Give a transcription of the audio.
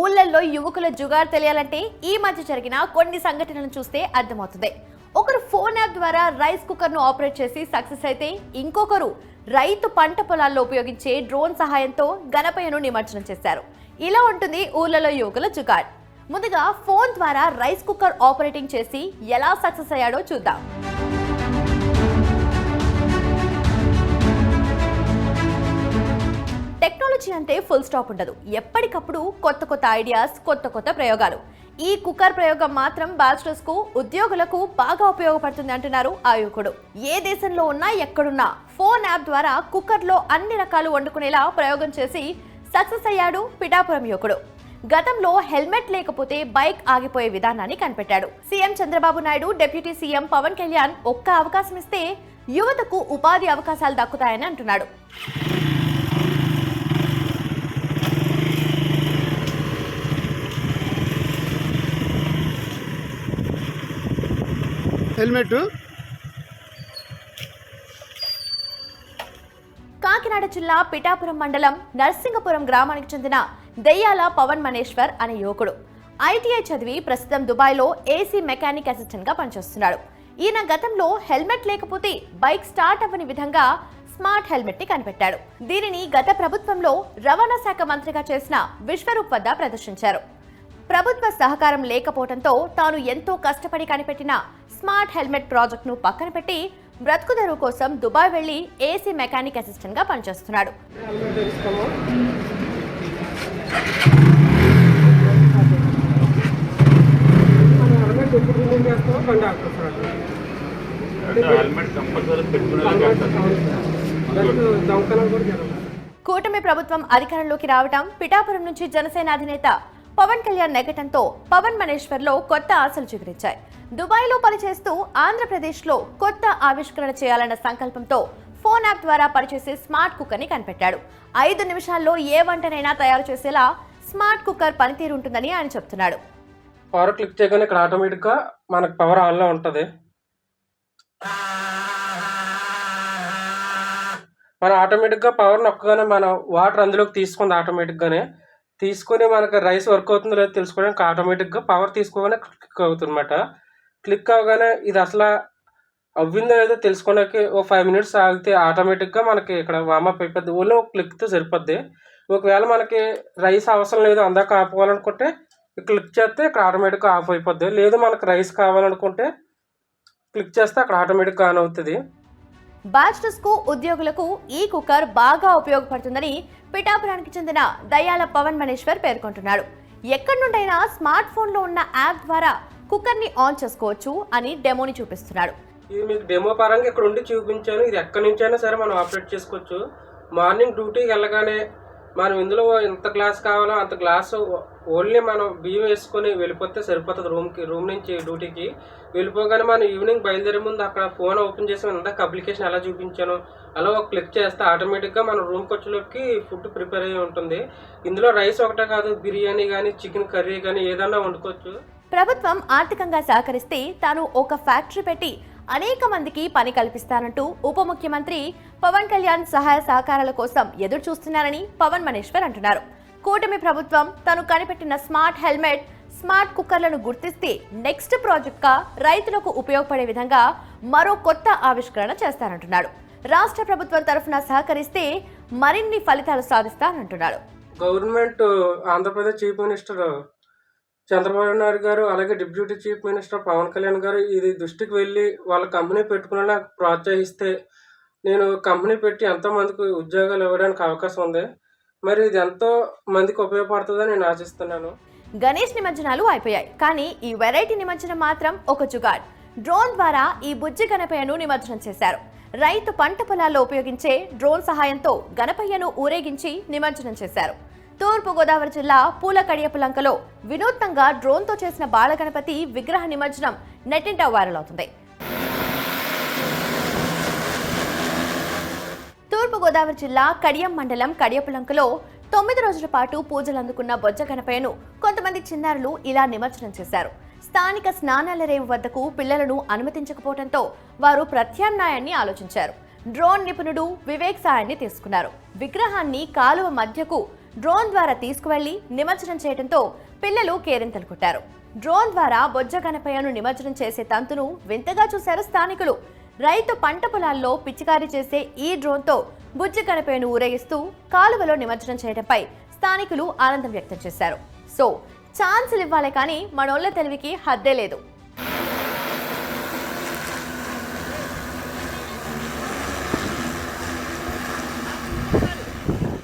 ఊళ్ళల్లో యువకుల జుగారు తెలియాలంటే ఈ మధ్య జరిగిన కొన్ని సంఘటనలను చూస్తే అర్థమవుతుంది. ఒకరు ఫోన్ యాప్ ద్వారా రైస్ కుక్కర్ను ఆపరేట్ చేసి సక్సెస్ అయితే ఇంకొకరు రైతు పంట పొలాల్లో ఉపయోగించే డ్రోన్ సహాయంతో గణపయ్యను నిమజ్జనం చేశారు. ఇలా ఉంటుంది ఊళ్ళలో యువకుల జుగాడ్ ముందుగా ఫోన్ ద్వారా రైస్ కుక్కర్ ఆపరేటింగ్ చేసి ఎలా సక్సెస్ అయ్యాడో చూద్దాం. టెక్నాలజీ అంటే ఫుల్ స్టాప్ ఉండదు. ఎప్పటికప్పుడు కొత్త కొత్త ఐడియాస్ కొత్త కొత్త ప్రయోగాలు. ఈ కుక్కర్ ప్రయోగం మాత్రం బ్యాచిలర్స్కు ఉద్యోగులకు బాగా ఉపయోగపడుతుంది అంటున్నారు ఆ యువకుడు ఏ దేశంలో ఉన్నా ఎక్కడున్నా ఫోన్ యాప్ ద్వారా కుక్కర్లో అన్ని రకాలు వండుకునేలా ప్రయోగం చేసి సక్సెస్ అయ్యాడు పిఠాపురం యువకుడు. గతంలో హెల్మెట్ లేకపోతే బైక్ ఆగిపోయే విధానాన్ని కనిపెట్టాడు. CM Chandrababu Naidu deputy CM Pawan Kalyan ఒక్క అవకాశం ఇస్తే యువతకు ఉపాధి అవకాశాలు దక్కుతాయని అంటున్నాడు. హెల్మెట్. కాకినాడ జిల్లా పిఠాపురం మండలం నర్సింగపురం గ్రామానికి చెందిన దెయ్యాల పవన్ మనేశ్వర్ అనే యువకుడు. ఐటీఐ చదివి ప్రస్తుతం దుబాయ్లో ఏసీ మెకానిక్ అసిస్టెంట్గా పనిచేస్తున్నాడు. ఈయన గతంలో హెల్మెట్ లేకపోతే బైక్ స్టార్ట్ అవ్వని విధంగా స్మార్ట్ హెల్మెట్ని కనిపెట్టాడు. దీనిని గత ప్రభుత్వంలో రవాణా శాఖ మంత్రిగా చేసిన విశ్వరూప్ వద్ద ప్రదర్శించారు. ప్రభుత్వ సహకారం లేకపోవడంతో తాను ఎంతో కష్టపడి కనిపెట్టిన స్మార్ట్ హెల్మెట్ ప్రాజెక్టును పక్కన పెట్టి బ్రతుకు తెరువు కోసం దుబాయ్ వెళ్ళి ఏసీ మెకానిక్ అసిస్టెంట్గా పనిచేస్తున్నాడు కూటమి ప్రభుత్వం అధికారంలోకి రావటం పిఠాపురం నుంచి జనసేన అధినేత పవన్ కళ్యాణ్ నెగ్గటంతో పవన్ మనేశ్వర్లో కొత్త ఆశలు చిగురించాయి. దుబాయ్లో పనిచేస్తూ ఆంధ్రప్రదేశ్లో కొత్త ఆవిష్కరణ చేయాలన్న సంకల్పంతో ఫోన్ యాప్ ద్వారా పనిచేసే స్మార్ట్ కుక్కర్ని కనిపెట్టాడు. ఐదు నిమిషాల్లో ఏ వంటనైనా తయారు చేసేలా స్మార్ట్ కుక్కర్ పనితీరు ఉంటుందని ఆయన చెప్తున్నాడు. పవర్ క్లిక్ చేయగానే ఇక్కడ ఆటోమేటిక్గా మనకు పవర్ ఆన్లో ఉంటుంది. మనం ఆటోమేటిక్గా పవర్ నొక్కగానే మనం వాటర్ అందులోకి తీసుకుంది ఆటోమేటిక్గానే తీసుకొని మనకు రైస్ వర్క్ అవుతుందో లేదో తెలుసుకోవడానికి ఆటోమేటిక్గా పవర్ తీసుకోగానే క్లిక్ అవుతుందన్నమాట. క్లిక్ అవగానే ఇది అసలు అవ్విందో లేదో తెలుసుకోవడానికి ఓ ఫైవ్ మినిట్స్ ఆగితే ఆటోమేటిక్గా మనకి ఇక్కడ వామప్ అయిపోద్ది. ఓన్లీ ఒక క్లిక్తో సరిపోద్ది. ఒకవేళ మనకి రైస్ అవసరం లేదు అందాక ఆపుకోవాలనుకుంటే క్లిక్ చేస్తే ఇక్కడ ఆటోమేటిక్గా ఆఫ్ అయిపోద్ది. లేదు మనకు రైస్ కావాలనుకుంటే క్లిక్ చేస్తే అక్కడ ఆటోమేటిక్గా ఆన్ అవుతుంది. బ్యాచిలర్స్కు ఉద్యోగులకు ఈ కుక్కర్ బాగా ఉపయోగపడుతుందని పిఠాపురానికి చెందిన దయాల పవన్ మనేశ్వర్ పేర్కొంటున్నాడు. ఎక్కడి నుండైనా స్మార్ట్ ఫోన్లో ఉన్న యాప్ ద్వారా కుక్కర్ని ఆన్ చేసుకోవచ్చు అని డెమోని చూపిస్తున్నాడు. ఇది మీకు డెమో పరంగా ఇక్కడ ఉండి చూపించాను. ఇది ఎక్కడి నుంచైనా సరే మనం ఆపరేట్ చేసుకోవచ్చు. మార్నింగ్ డ్యూటీకి వెళ్ళగానే మనం ఇందులో ఎంత గ్లాస్ కావాలో అంత గ్లాసు ఓన్లీ మనం బియ్యం వేసుకొని వెళ్ళిపోతే సరిపోతుంది రూమ్కి రూమ్ నుంచి డ్యూటీకి. వెళ్ళిపోగానే మనం ఈవినింగ్ బయలుదేరే ముందు అక్కడ ఫోన్ ఓపెన్ చేసి ఇందాక అప్లికేషన్ ఎలా చూపించాను అలా ఒక క్లిక్ చేస్తే ఆటోమేటిక్గా మన రూమ్కి వచ్చేలోకి ఫుడ్ ప్రిపేర్ అయ్యి ఉంటుంది. ఇందులో రైస్ ఒకటే కాదు బిర్యానీ కానీ చికెన్ కర్రీ కానీ ఏదైనా వండుకోవచ్చు. ప్రభుత్వం ఆర్థికంగా సహకరిస్తే తాను ఒక ఫ్యాక్టరీ పెట్టి అనేక మందికి పని కల్పిస్తానంటూ ఉప ముఖ్యమంత్రి పవన్ కళ్యాణ్ సహాయ సహకారాల కోసం ఎదురు చూస్తున్నారని పవన్ మనేశ్వర్ అంటున్నారు. కూటమి ప్రభుత్వం తను కనిపెట్టిన స్మార్ట్ హెల్మెట్ స్మార్ట్ కుక్కర్లను గుర్తిస్తే నెక్స్ట్ ప్రాజెక్ట్గా రైతులకు ఉపయోగపడే విధంగా మరో కొత్త ఆవిష్కరణ చేస్తానంటున్నాడు. రాష్ట్ర ప్రభుత్వం తరఫున సహకరిస్తే మరిన్ని ఫలితాలు సాధిస్తానంటున్నాడు. Government Andhra Pradesh chief minister Chandrababu Naidu garu అలాగే deputy chief minister Pawan Kalyan garu ఇది దృష్టికి వెళ్ళి వాళ్ళ కంపెనీ పెట్టుకునేలా ప్రోత్సహిస్తే నేను కంపెనీ పెట్టి ఎంతో మందికి ఉద్యోగాలు ఇవ్వడానికి అవకాశం ఉంది. మరి ఇది ఎంతో మందికి ఉపయోగపడుతుందని నేను ఆశిస్తున్నాను. గణేష్ నిమజ్జనాలు అయిపోయాయి. కానీ ఈ వెరైటీ నిమజ్జనం మాత్రం ఒక చుగాడ్ డ్రోన్ ద్వారా ఈ బుజ్జి గణపయ్యను నిమజ్జనం చేశారు. రైతు పంట పొలాల్లో ఉపయోగించే డ్రోన్ సహాయంతో గణపయ్యను ఊరేగించి నిమజ్జనం చేశారు. తూర్పుగోదావరి జిల్లా పూల కడియపులంకలో వినూత్నంగా డ్రోన్తో చేసిన బాలగణపతి విగ్రహ నిమజ్జనం నెట్టింట వైరల్ అవుతుంది. తూర్పుగోదావరి జిల్లా కడియం మండలం కడియపులంకలో తొమ్మిది రోజుల పాటు పూజలు అందుకున్న బొజ్జ గణపయ్యను కొంతమంది చిన్నారులు ఇలా నిమజ్జనం చేశారు. స్థానిక స్నానాల రేవు వద్దకు పిల్లలను అనుమతించకపోవడంతో వారు ప్రత్యామ్నాయాన్ని ఆలోచించారు. డ్రోన్ నిపుణుడు వివేక్ సాయాన్ని తీసుకున్నారు. విగ్రహాన్ని కాలువ మధ్యకు డ్రోన్ ద్వారా తీసుకువెళ్ళి నిమజ్జనం చేయడంతో పిల్లలు కేరింతలు కొట్టారు. డ్రోన్ ద్వారా బొజ్జ గణపయ్యను నిమజ్జనం చేసే తంతును వింతగా చూశారు స్థానికులు. రైతు పంట పొలాల్లో పిచికారీ చేసే ఈ డ్రోన్తో బుజ్జ గణపయ్యను ఊరేగిస్తూ కాలువలో నిమజ్జనం చేయడంపై స్థానికులు ఆనందం వ్యక్తం చేశారు. సో ఛాన్సులు ఇవ్వాలి కానీ మనోళ్ళ తెలివికి హద్దే లేదు.